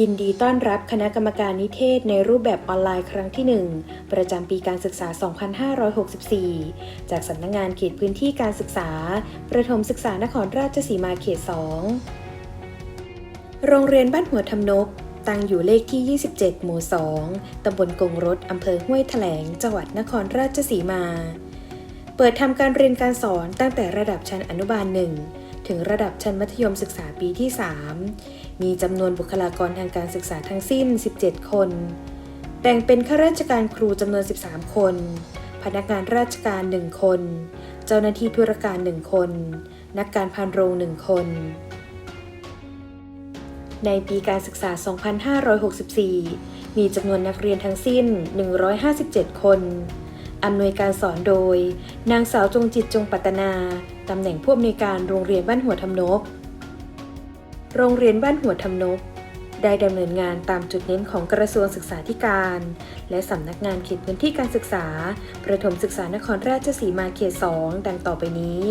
ยินดีต้อนรับคณะกรรมการนิเทศในรูปแบบออนไลน์ครั้งที่ 1 ประจำปีการศึกษา 2564 จากสำนักงงานเขตพื้นที่การศึกษา ประถมศึกษานครราชสีมาเขต 2 โรงเรียนบ้านหัวทำนบ ตั้งอยู่เลขที่ 27 หมู่ 2 ตำบลกงรถอำเภอห้วยแถลง จังหวัดนครราชสีมา เปิดทำการเรียนการสอนตั้งแต่ระดับชั้นอนุบาล1 ถึงระดับชั้นมัธยมศึกษาปีที่ 3 มีจำนวนบุคลากรทางการศึกษาทั้งสิ้น 17 คน แบ่งเป็นข้าราชการครูจำนวน 13 คน พนักงานราชการ 1 คน เจ้าหน้าที่ธุรการ 1 คน นักการพานโรง 1 คน ในปีการศึกษา 2564 มีจำนวนนักเรียนทั้งสิ้น 157 คนอำนวยการสอนโดย นางสาวจงจิตจงปัตนา ตำแหน่งผู้อำนวยการโรงเรียนบ้านหัวทำนบ โรงเรียนบ้านหัวทำนบ ได้ดำเนินงานตามจุดเน้นของกระทรวงศึกษาธิการ และสำนักงานเขตพื้นที่การศึกษา ประถมศึกษานครราชสีมาเขต 2 ดังต่อไปนี้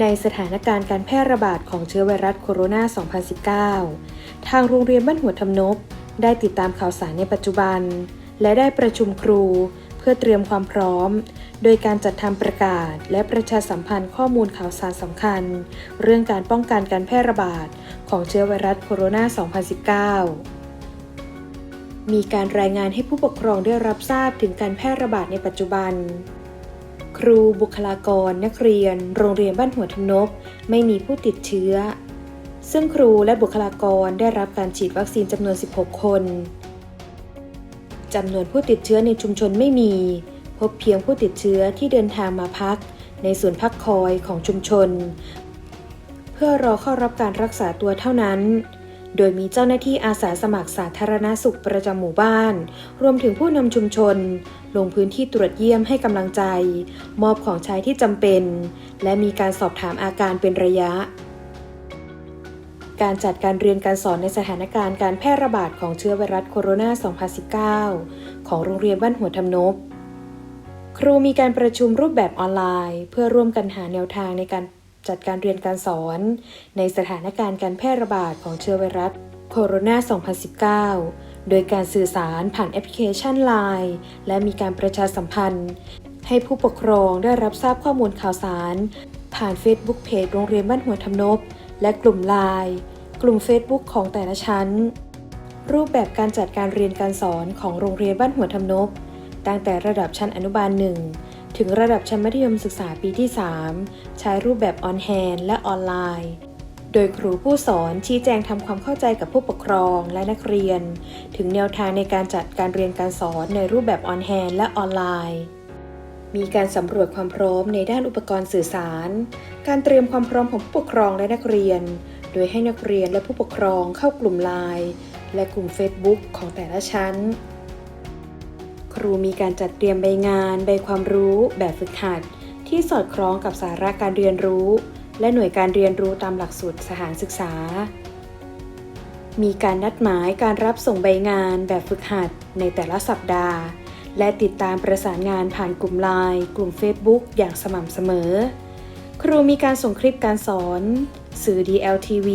ในสถานการณ์การแพร่ระบาดของเชื้อไวรัสโคโรนา 2019 ทางโรงเรียนบ้านหัวทำนบ ได้ติดตามข่าวสารในปัจจุบัน และได้ประชุมครู เพื่อเตรียมความพร้อม โดยการจัดทำประกาศ และประชาสัมพันธ์ข้อมูลข่าวสารสำคัญ เรื่องการป้องกันการแพร่ระบาดของเชื้อไวรัสโคโรนา 2019มีการรายงานให้ผู้ปกครองได้รับทราบถึงการแพร่ระบาดในปัจจุบัน ครูบุคลากร นักเรียน โรงเรียนบ้านหัวทนบไม่มีผู้ติดเชื้อ ซึ่งครูและบุคลากรได้รับการฉีดวัคซีนจำนวน 16 คนจำนวนผู้ติดเชื้อในชุมชนไม่มี พบเพียงผู้ติดเชื้อที่เดินทางมาพัก ในศูนย์พักคอยของชุมชน เพื่อรอเข้ารับการรักษาตัวเท่านั้น โดยมีเจ้าหน้าที่อาสาสมัครสาธารณสุขประจำหมู่บ้าน รวมถึงผู้นำชุมชน ลงพื้นที่ตรวจเยี่ยมให้กำลังใจ มอบของใช้ที่จำเป็น และมีการสอบถามอาการเป็นระยะการจัดการเรียนการสอนในสถานการณ์การแพร่ระบาดของเชื้อไวรัสโคโรนา 2019 ของโรงเรียนบ้านหัวทำนบ ครูมีการประชุมรูปแบบออนไลน์ เพื่อร่วมกันหาแนวทางในการจัดการเรียนการสอน ในสถานการณ์การแพร่ระบาดของเชื้อไวรัสโคโรนา 2019 โดยการสื่อสารผ่านแอปพลิเคชัน Line และมีการประชาสัมพันธ์ ให้ผู้ปกครองได้รับทราบข้อมูลข่าวสาร ผ่าน Facebook เพจโรงเรียนบ้านหัวทำนบ และกลุ่ม Line กลุ่ม Facebook ของแต่ละชั้น รูปแบบการจัดการเรียนการสอนของโรงเรียนบ้านหัวทำนบ ตั้งแต่ระดับชั้นอนุบาล1ถึงระดับชั้นมัธยมศึกษาปีที่ 3 ใช้รูปแบบออนแฮนและออนไลน์ โดยครูผู้สอนชี้แจงทำความเข้าใจกับผู้ปกครองและนักเรียน ถึงแนวทางในการจัดการเรียนการสอนในรูปแบบออนแฮนและออนไลน์ มีการสำรวจความพร้อมในด้านอุปกรณ์สื่อสาร การเตรียมความพร้อมของผู้ปกครองและนักเรียน โดยให้นักเรียนและผู้ปกครองเข้ากลุ่มไลน์และกลุ่ม Facebook ของแต่ละชั้น รูมีการจัดเตรียมใบงาน ใบความรู้แบบฝึกหัด ที่สอดคล้องกับสาระการเรียนรู้ และหน่วยการเรียนรู้ตามหลักสูตรสถานศึกษา มีการนัดหมายการรับส่งใบงานแบบฝึกหัดในแต่ละสัปดาห์ และติดตามประสานงานผ่านกลุ่มไลน์กลุ่ม Facebook อย่างสม่ำเสมอ ครูมีการส่งคลิปการสอน สื่อ DLTV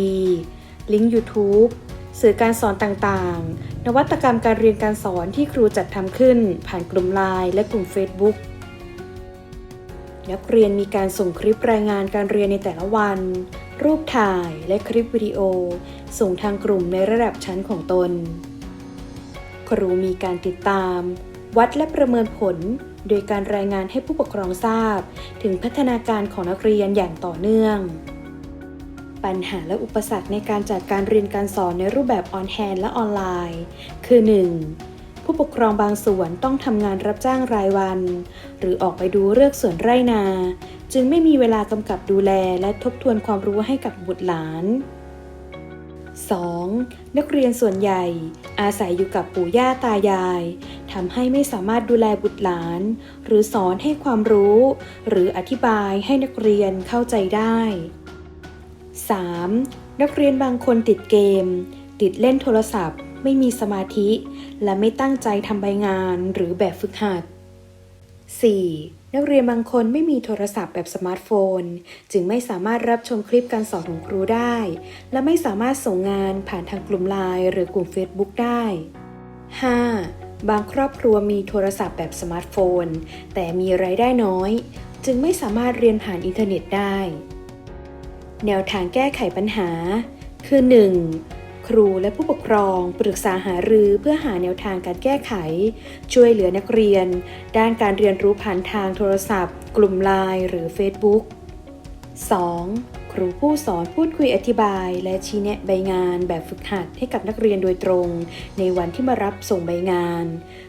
ลิงก์ YouTube สื่อการสอนต่างๆ นวัตกรรมการเรียนการสอนที่ครูจัดทำขึ้น ผ่านกลุ่มไลน์และกลุ่ม Facebook นักเรียนมีการส่งคลิปรายงานการเรียนในแต่ละวัน รูปถ่ายและคลิปวิดีโอ ส่งทางกลุ่มในระดับชั้นของตน ครูมีการติดตาม วัดและประเมินผล โดยการรายงานให้ผู้ปกครองทราบ ถึงพัฒนาการของนักเรียนอย่างต่อเนื่อง ปัญหาและอุปสรรคในการจัดการเรียนการสอนในรูปแบบออนแฮนและออนไลน์ คือ 1. ผู้ปกครองบางส่วนต้องทำงานรับจ้างรายวัน หรือออกไปดูเลือกสวนไร่นา จึงไม่มีเวลากำกับดูแลและทบทวนความรู้ให้กับบุตรหลาน 2. นักเรียนส่วนใหญ่อาศัยอยู่กับปู่ย่าตายายทำให้ไม่สามารถดูแลบุตรหลาน หรือสอนให้ความรู้ หรืออธิบายให้นักเรียนเข้าใจได้ 3. นักเรียนบางคนติดเกม ติดเล่นโทรศัพท์ ไม่มีสมาธิ และไม่ตั้งใจทำใบงานหรือแบบฝึกหัด 4. นักเรียนบางคนไม่มีโทรศัพท์แบบสมาร์ทโฟน จึงไม่สามารถรับชมคลิปการสอนของครูได้ และไม่สามารถส่งงานผ่านทางกลุ่มไลน์หรือกลุ่ม Facebook ได้ 5. บางครอบครัวมีโทรศัพท์แบบสมาร์ทโฟน แต่มีไรายได้น้อย จึงไม่สามารถเรียนผ่านอินเทอร์เน็ตได้ แนวทางแก้ไขปัญหา คือ 1. ครูและผู้ปกครองปรึกษาหารือเพื่อหาแนวทางการแก้ไข ช่วยเหลือนักเรียน ด้านการเรียนรู้ผ่านทางโทรศัพท์ กลุ่มไลน์หรือ Facebook 2. ครูผู้สอนพูดคุยอธิบาย และชี้แนะใบงานแบบฝึกหัดให้กับนักเรียนโดยตรง ในวันที่มารับส่งใบงาน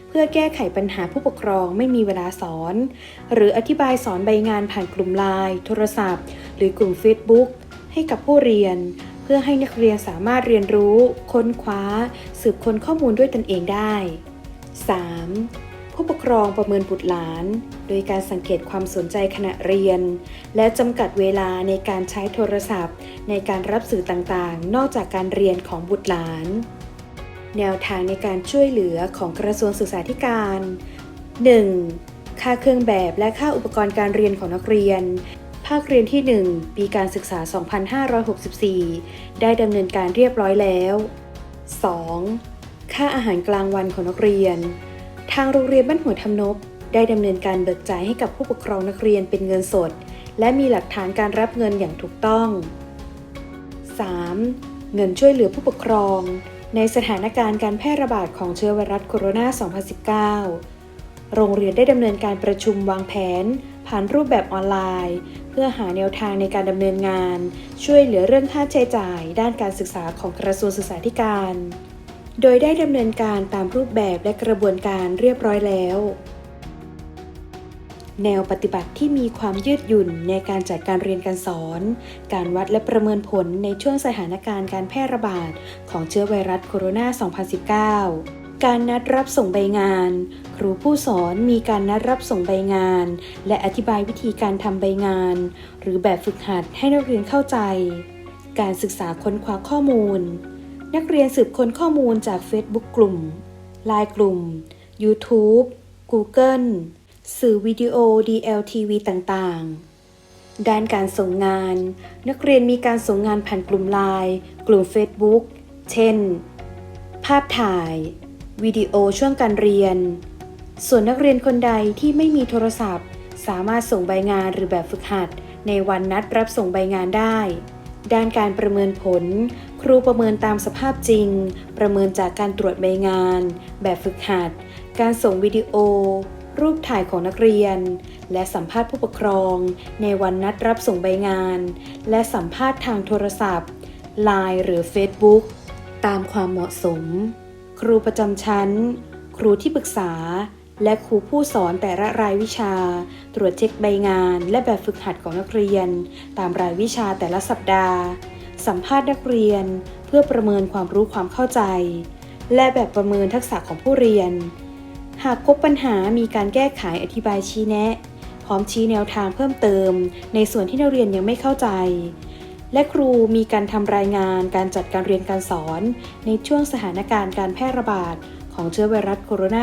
เพื่อแก้ไขปัญหาผู้ปกครองไม่มีเวลาสอน หรืออธิบายสอนใบงานผ่านกลุ่มไลน์โทรศัพท์ หรือกลุ่ม Facebook ให้กับผู้เรียน เพื่อให้นักเรียนสามารถเรียนรู้ ค้นคว้า สืบค้นข้อมูลด้วยตนเองได้ 3. ผู้ปกครองประเมินบุตรหลาน โดยการสังเกตความสนใจขณะเรียน และจำกัดเวลาในการใช้โทรศัพท์ ในการรับสื่อต่างๆ นอกจากการเรียนของบุตรหลาน แนวทางในการช่วยเหลือของกระทรวงศึกษาธิการ 1. ค่าเครื่องแบบและค่าอุปกรณ์การเรียนของนักเรียนาคเรียนที่ 1 ปีการศึกษา 2564 ได้ดำเนินการเรียบร้อยแล้ว 2. ค่าอาหารกลางวันของนักเรียน ทางโรงเรียนบ้านหัวทำนบได้ดำเนินการเบิกจ่ายให้กับผู้ปกครองนักเรียนเป็นเงินสด และมีหลักฐานการรับเงินอย่างถูกต้อง 3. เงินช่วยเหลือผู้ปกครอง ในสถานการณ์การแพร่ระบาดของเชื้อไวรัสโคโรนา 2019 โรงเรียนได้ดำเนินการประชุมวางแผน ผ่านรูปแบบออนไลน์ เพื่อหาแนวทางในการดำเนินงาน ช่วยเหลือเรื่องค่าใช้จ่าย ด้านการศึกษาของกระทรวงศึกษาธิการ โดยได้ดำเนินการตามรูปแบบและกระบวนการเรียบร้อยแล้ว แนวปฏิบัติที่มีความยืดหยุ่นในการจัดการเรียนการสอน การวัดและประเมินผลในช่วงสถานการณ์การแพร่ระบาดของเชื้อไวรัสโคโรนา 2019 การนัดรับส่งใบงาน ครูผู้สอนมีการนัดรับส่งใบงาน และอธิบายวิธีการทำใบงาน หรือแบบฝึกหัดให้นักเรียนเข้าใจ การศึกษาค้นคว้าข้อมูล นักเรียนสืบค้นข้อมูลจาก Facebook กลุ่มไลน์กลุ่ม YouTube Google สื่อวิดีโอ DLTV ต่างๆ ด้านการส่งงาน นักเรียนมีการส่งงานผ่านกลุ่มไลน์กลุ่ม Facebook เช่น ภาพถ่าย วิดีโอช่วงการเรียน ส่วนนักเรียนคนใดที่ไม่มีโทรศัพท์ สามารถส่งใบงานหรือแบบฝึกหัด ในวันนัดรับส่งใบงานได้ ด้านการประเมินผล ครูประเมินตามสภาพจริง ประเมินจากการตรวจใบงาน แบบฝึกหัด การส่งวิดีโอ รูปถ่ายของนักเรียน และสัมภาษณ์ผู้ปกครอง ในวันนัดรับส่งใบงาน และสัมภาษณ์ทางโทรศัพท์ Line หรือ Facebook ตามความเหมาะสม ครูประจำชั้น ครูที่ปรึกษา และครูผู้สอนแต่ละรายวิชา ตรวจเช็คใบงาน และแบบฝึกหัดของนักเรียน ตามรายวิชาแต่ละสัปดาห์ สัมภาษณ์นักเรียน เพื่อประเมินความรู้ความเข้าใจ และแบบประเมินทักษะของผู้เรียน หากพบปัญหามีการแก้ไขอธิบายชี้แนะ พร้อมชี้แนวทางเพิ่มเติม ในส่วนที่นักเรียนยังไม่เข้าใจ และครูมีการทำรายงานการจัดการเรียนการสอน ในช่วงสถานการณ์การแพร่ระบาด ของเชื้อไวรัสโคโรน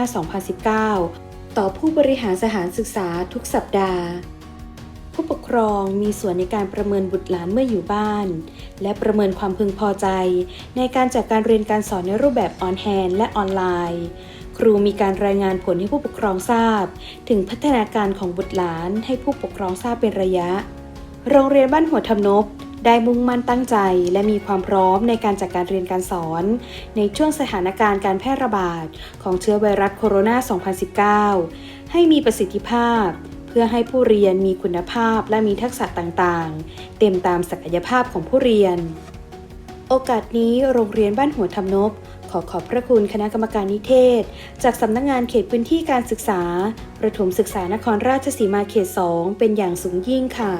า 2019 ต่อผู้บริหารสถานศึกษาทุกสัปดาห์ ผู้ปกครองมีส่วนในการประเมินบุตรหลานเมื่ออยู่บ้าน และประเมินความพึงพอใจ ในการจัดการเรียนการสอนในรูปแบบออนแฮนและออนไลน์ครูมีการรายงานผลให้ผู้ปกครองทราบ ถึงพัฒนาการของบุตรหลานให้ผู้ปกครองทราบเป็นระยะ โรงเรียนบ้านหัวทำนบ ได้มุ่งมั่นตั้งใจ และมีความพร้อมในการจัดการเรียนการสอน ในช่วงสถานการณ์การแพร่ระบาด ของเชื้อไวรัสโคโรนา 2019 ให้มีประสิทธิภาพ เพื่อให้ผู้เรียนมีคุณภาพและมีทักษะต่างๆ เต็มตามศักยภาพของผู้เรียน โอกาสนี้โรงเรียนบ้านหัวทำนบขอขอบพระคุณคณะกรรมการนิเทศ จากสำนักงงานเขตพื้นที่การศึกษา ประถมศึกษานครราชสีมาเขต 2 เป็นอย่างสูงยิ่งค่ะ